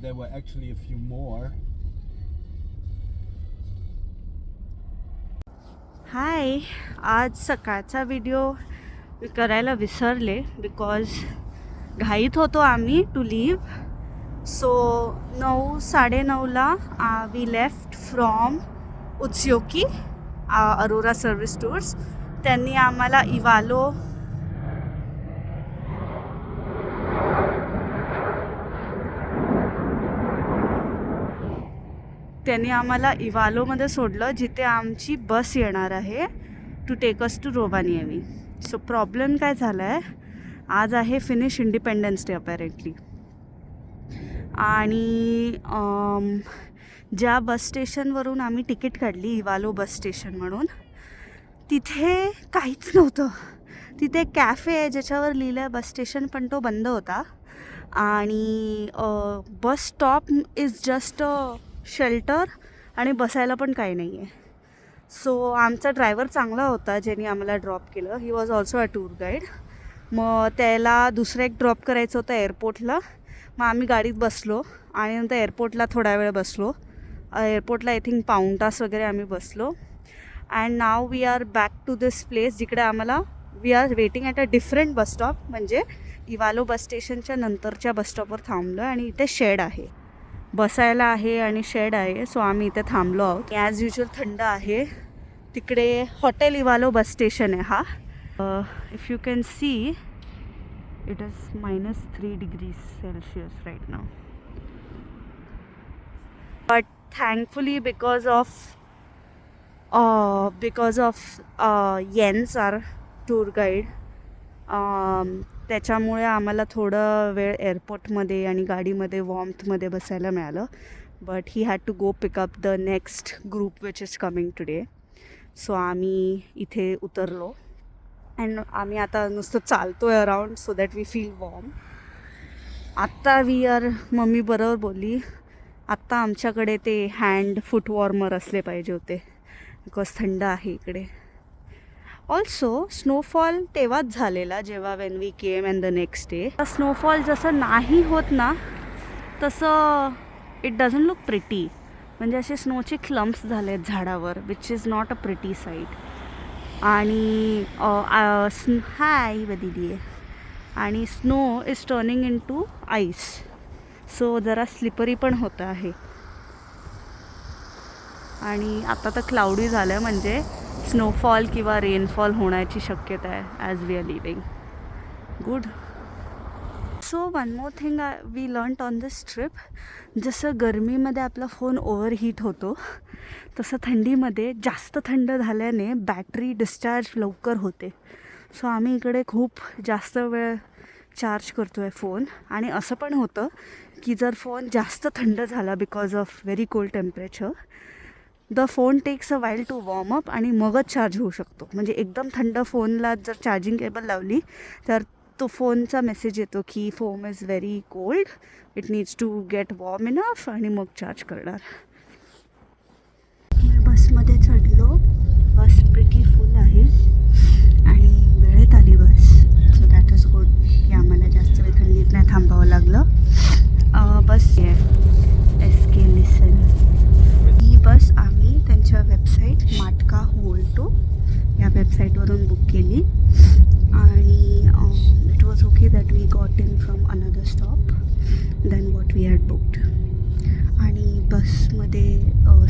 there were actually a few more. हाय आज सकाळचा video करायला विसरले बिकॉज घाईत होतो आम्ही टू लिव्ह सो नऊ साडेनऊला we left from Utsjoki Aurora service tours त्यांनी आम्हाला इवालो त्यांनी आम्हाला इवालोमध्ये सोडलं जिथे आमची बस येणार आहे to take us to Rovaniemi so problem काय झाला आहे आज आहे फिनिश इंडिपेंडन्स डे अपॅरेंटली आणि ज्या बस स्टेशनवरून आम्ही तिकीट काढली इवालो बस स्टेशन म्हणून तिथे काहीच नव्हतं. तिथे कॅफे आहे ज्याच्यावर लिहिलं आहे बस स्टेशन पण तो बंद होता. आणि bus stop is just a shelter आणि बसायला पण काही नाही आहे सो आमचा ड्रायव्हर चांगला होता ज्यांनी आम्हाला ड्रॉप केलं. He was also a tour guide मग त्याला दुसरं एक ड्रॉप करायचं होतं एअरपोर्टला मग आम्ही गाडीत बसलो आणि नंतर एअरपोर्टला थोडा वेळ बसलो. एअरपोर्टला आय थिंक पाऊण तास वगैरे आम्ही बसलो. And now we are back to this place जिकडे आम्हाला we are waiting at a different bus stop म्हणजे इवालो बस स्टेशनच्या नंतरच्या बस स्टॉपवर थांबलो आणि इथे शेड आहे. बसायला आहे आणि शेड आहे. सो आम्ही इथे थांबलो आहोत. ॲज युजल थंड आहे. तिकडे हॉटेल इवालो बस स्टेशन आहे हा. If you can see it is minus three degree Celsius right now but thankfully because of because of Jens our tour guide त्याच्यामुळे आम्हाला थोडं वेळ एअरपोर्टमध्ये आणि गाडीमध्ये वॉर्मथमध्ये बसायला मिळालं. But he had to go pickup the next group which is coming today so आम्ही इथे उतरलो. अँड आम्ही आता नुसतं चालतो आहे around so that we feel warm आत्ता वी आर मम्मी बरोबर बोलली आत्ता आमच्याकडे ते हँड फूट वॉर्मर असले पाहिजे होते. बिकॉज थंड आहे इकडे. ऑल्सो स्नोफॉल तेव्हाच झालेला जेव्हा when we came and the next day snowfall जसं नाही होत ना तसं इट डझंट लुक प्रिटी म्हणजे असे स्नोचे क्लम्प्स झाले आहेत झाडावर which is not a pretty sight आणि हाय दिदी आहे आणि snow is turning in to ice so जरा स्लिपरी पण होतं आहे. आणि आता तर क्लाउडी झालं आहे म्हणजे स्नोफॉल किंवा रेनफॉल होण्याची शक्यता आहे as we are leaving good so one more thing I we learn on this trip जसं गरमीमध्ये आपला फोन ओव्हरहीट होतो तसं थंडीमध्ये जास्त थंड झाल्याने बॅटरी डिस्चार्ज लवकर होते. सो आम्ही इकडे खूप जास्त वेळ चार्ज करतो आहे फोन आणि असं पण होतं की जर फोन जास्त थंड झाला because of very cold temperature the phone takes a while to warm up आणि मगच चार्ज होऊ शकतो. म्हणजे एकदम थंड फोनला जर चार्जिंग केबल लावली तर तो फोनचा मेसेज येतो की phone is very cold it needs to get warm enough आणि मग चार्ज करणार. मी बसमध्ये चढलो बस प्रिटी फुल आहे आणि वेळेत आली bus so that is good की आम्हाला जास्त वेळ थंडीत नाही थांबावं लागलं अं, बस आहे एस के लिसन ही बस आम्ही त्यांच्या वेबसाईट माटका होल्टो या वेबसाईटवरून बुक केली आणि it was okay that we got in from another stop than what we had booked आणि बसमध्ये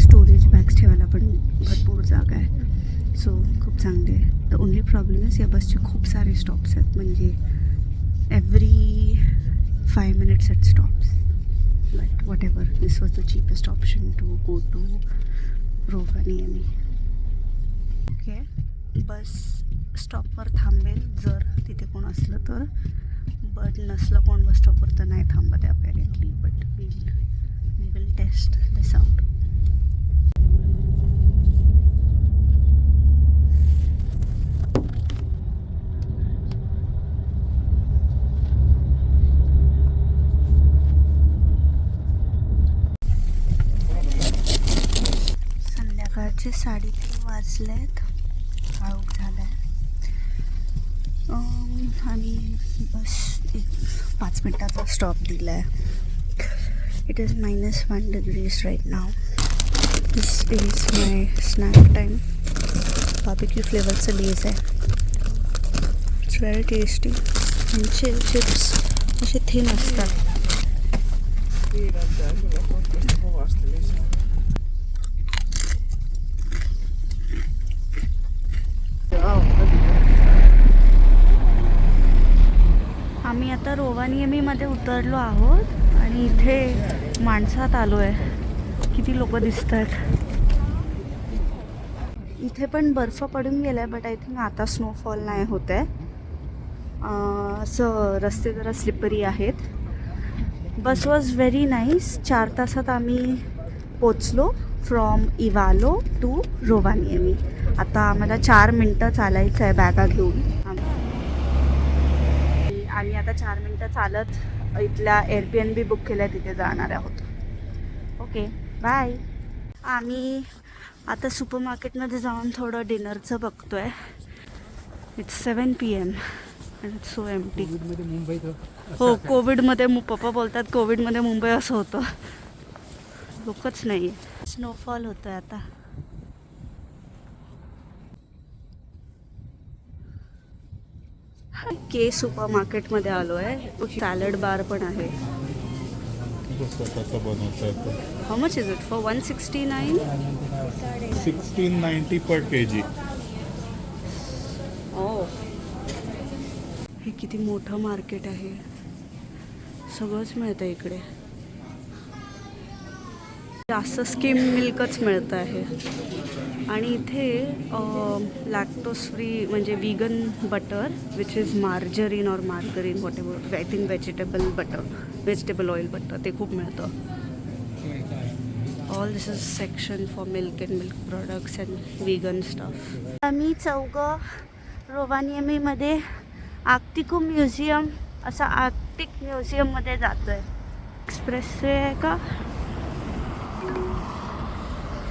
स्टोरेज बॅग्स ठेवायला पण भरपूर जागा आहे सो खूप चांगले आहे द ओनली प्रॉब्लेम इज या बसचे खूप सारे स्टॉप्स आहेत म्हणजे every five minutes at stops but whatever this was the cheapest option to go to Rovaniemi okay bus स्टॉपवर थांबेल जर तिथे कोण असलं तर. बट नसलं कोण बस स्टॉपवर तर नाही थांबत आहे apparently but will we will test this out सकाळचे साडेतीन वाजलेत. काळोख झाला आहे आणि बस एक पाच मिनटाचा स्टॉप दिला आहे it is minus one degrees right now this is my snack time Barbecue फ्लेवरचं लेज आहे. इट्स व्हेरी टेस्टी त्यांचे चिप्स असे थिन असतात. आम्ही आता रोवानियमीमध्ये उतरलो आहोत आणि इथे माणसात आलो आहे किती लोक दिसत आहेत इथे पण बर्फ पडून गेला आहे बट आय थिंक आता स्नोफॉल नाही होत आहे असं रस्ते जरा स्लिपरी आहेत. बस वॉज व्हेरी नाईस चार तासात आम्ही पोचलो फ्रॉम इवालो टू रोवानियमी. आता आम्हाला चार मिनटं चालायचं आहे बॅगा घेऊन. आम्ही आता चार मिनटं चालत इथल्या एअरबीएन बी बुक केल्या तिथे जाणार आहोत. ओके बाय आम्ही आता सुपर मार्केटमध्ये जाऊन थोडं डिनरचं बघतो आहे it's seven P M so empty मुंबईत हो कोविडमध्ये मु पप्पा बोलतात कोविडमध्ये मुंबई असं होतं. लोकच नाही स्नोफॉल होतं आहे आता. के सुपर मार्केटमध्ये आलो आहे. सॅलड बार पण आहे. How much is it for one sixty nine sixteen ninety per K G ओ हे किती मोठं मार्केट आहे. सगळंच मिळतं इकडे. जास्त स्किम मिल्कच मिळतं आहे. आणि इथे लॅक्टोस फ्री म्हणजे vegan butter which is margarine और margarine whatever I think vegetable butter vegetable oil butter ते खूप मिळतं. All this is section for milk and milk products and vegan stuff आम्ही चौघं रोवानियमीमध्ये आर्क्टिको म्युझियम असं आर्क्टिक म्युझियममध्ये जातो आहे एक्सप्रेस वे आहे का?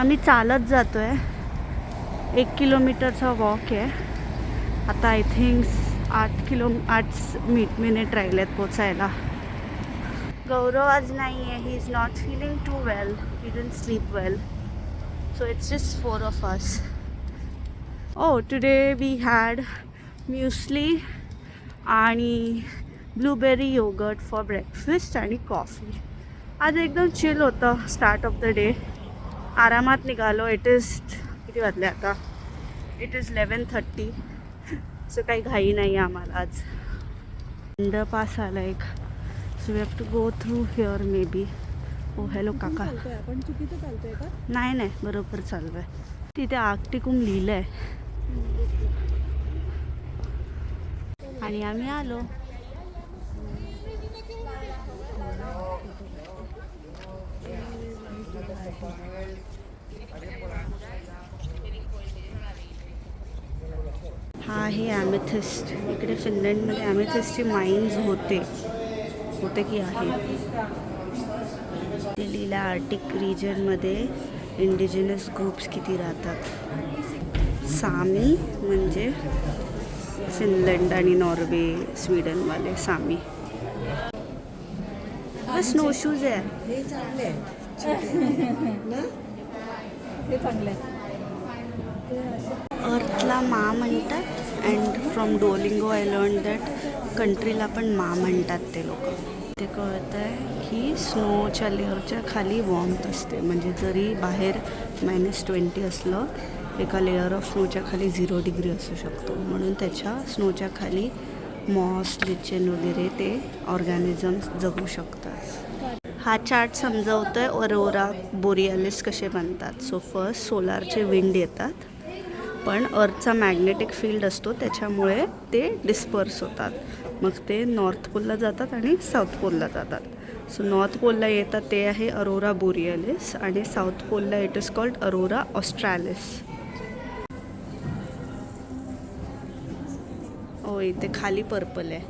आम्ही चालत जातो आहे एक किलोमीटरचा वॉक आहे. आता आय थिंक आठ किलो आठ मिट मिनिट राहिलेत पोचायला. गौरव आज नाही आहे he is not feeling too well he done sleep well so it's just four of us oh today we had muesli आणि ब्लूबेरी योगर्ट फॉर ब्रेकफास्ट आणि कॉफी आज एकदम चिल होतं स्टार्ट ऑफ द डे आरामात निघालो. It is किती वाजले आता? It is eleven thirty so काही घाई नाही आम्हाला आज. अंडर पास आला एक. So we have to go through here maybe oh hello काका. आपण. चुकीचं चालतोय का? नाही नाही. बरोबर चालू आहे तिथे आगटिकून लिहिलं आहे आणि आम्ही आलो. हा आहे ॲमेथिस्ट इकडे फिनलँडमध्ये ॲमेथिस्टची माइन्स होते. होते की आहे. दिल्लीला आर्टिक रिजनमध्ये इंडिजिनस ग्रुप्स किती राहतात? सामी म्हणजे फिनलंड आणि नॉर्वे स्वीडनवाले सामी. स्नो शूज आहे. हे चांगले आहे ना अर्थला मा म्हणतात and from Duolingo I learn that कंट्रीला पण मा म्हणतात ते लोक. ते कळत आहे की स्नोच्या लेअरच्या खाली वॉर्मथ असते. म्हणजे जरी बाहेर मायनस ट्वेंटी असलं एका लेअर ऑफ स्नोच्या खाली झिरो डिग्री असू शकतो. म्हणून त्याच्या स्नोच्या खाली मॉस लिचेन वगैरे ते ऑर्गॅनिझम्स जगू शकतात. हा चार्ट समजवतोय अरोरा बोरियालिस कसे बनतात. सो फर्स्ट सोलारचे विंड येतात पण अर्थचा मॅग्नेटिक फील्ड असतो त्याच्यामुळे ते डिस्पर्स होतात. मग ते नॉर्थ पोलला जातात आणि साऊथ पोलला जातात. सो नॉर्थ पोलला येतात ते आहे अरोरा बोरियालिस आणि साऊथ पोलला it is called aurora australis. हो इथे खाली पर्पल आहे.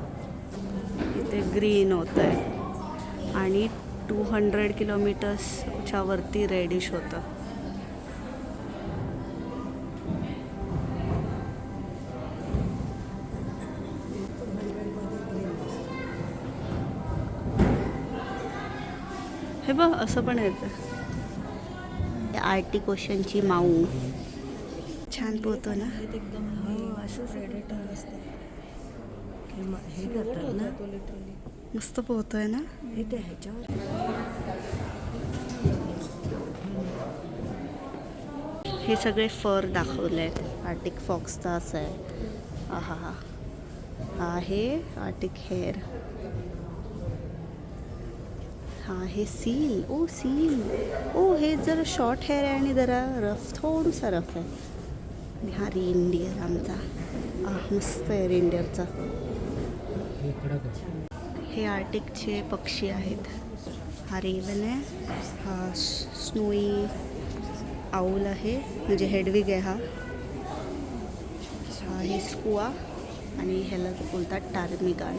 इथे ग्रीन होतं आहे आणि टू हंड्रेड किलोमीटर्सच्या वरती रेडिश होतं. हे बघ असं पण येतं आर्टिक ओशनची माऊ. छान पोहतो ना? हो असतं. हे म- हे करतात ना? मस्त पोहतोय ना? हे ह्याच्यावर हे सगळे फर दाखवले आहेत आर्टिक फॉक्सचा असं आहे. आहा हा. हा आहे आर्टिक हेअर. हा हे सील ओ सील ओ हे जरा शॉर्ट हेअर आहे आणि जरा रफ थोडंसं रफ आहे. आणि हा रेनडियर आमचा. मस्त आहे रेनडियरचा हे आर्टिकचे पक्षी आहेत. हा रेवन आहे. हा स्नोई आऊल आहे. म्हणजे हेडविग आहे हा. हा आहे स्कुआ आणि ह्याला बोलतात टार्मिगान.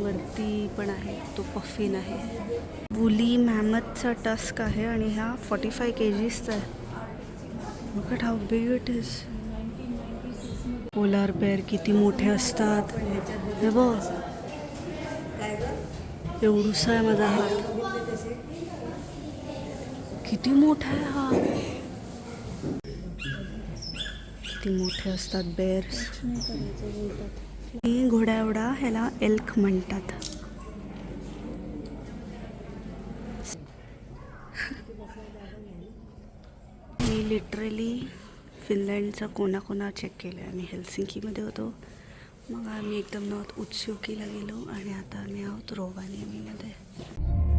वरती पण आहे. तो पफिन आहे. वुली मॅमथचा टस्क आहे आणि ह्या फॉर्टी फाय के जीसचा आहे. Look at big it is polar bear किती मोठे असतात. हे बघ. एवढूसा आहे माझा हात. किती मोठा आहे हा. किती मोठे असतात बेअर्स ही घोडा एवढा ह्याला एल्क म्हणतात. मी लिटरली फिनलँडचा कोणाकोणा चेक केलं आहे मी हेल्सिंकीमध्ये होतो. मग आम्ही एकदम नॉर्थ उत्सुकीला गेलो आणि आता आम्ही आहोत रोवानिमीमध्ये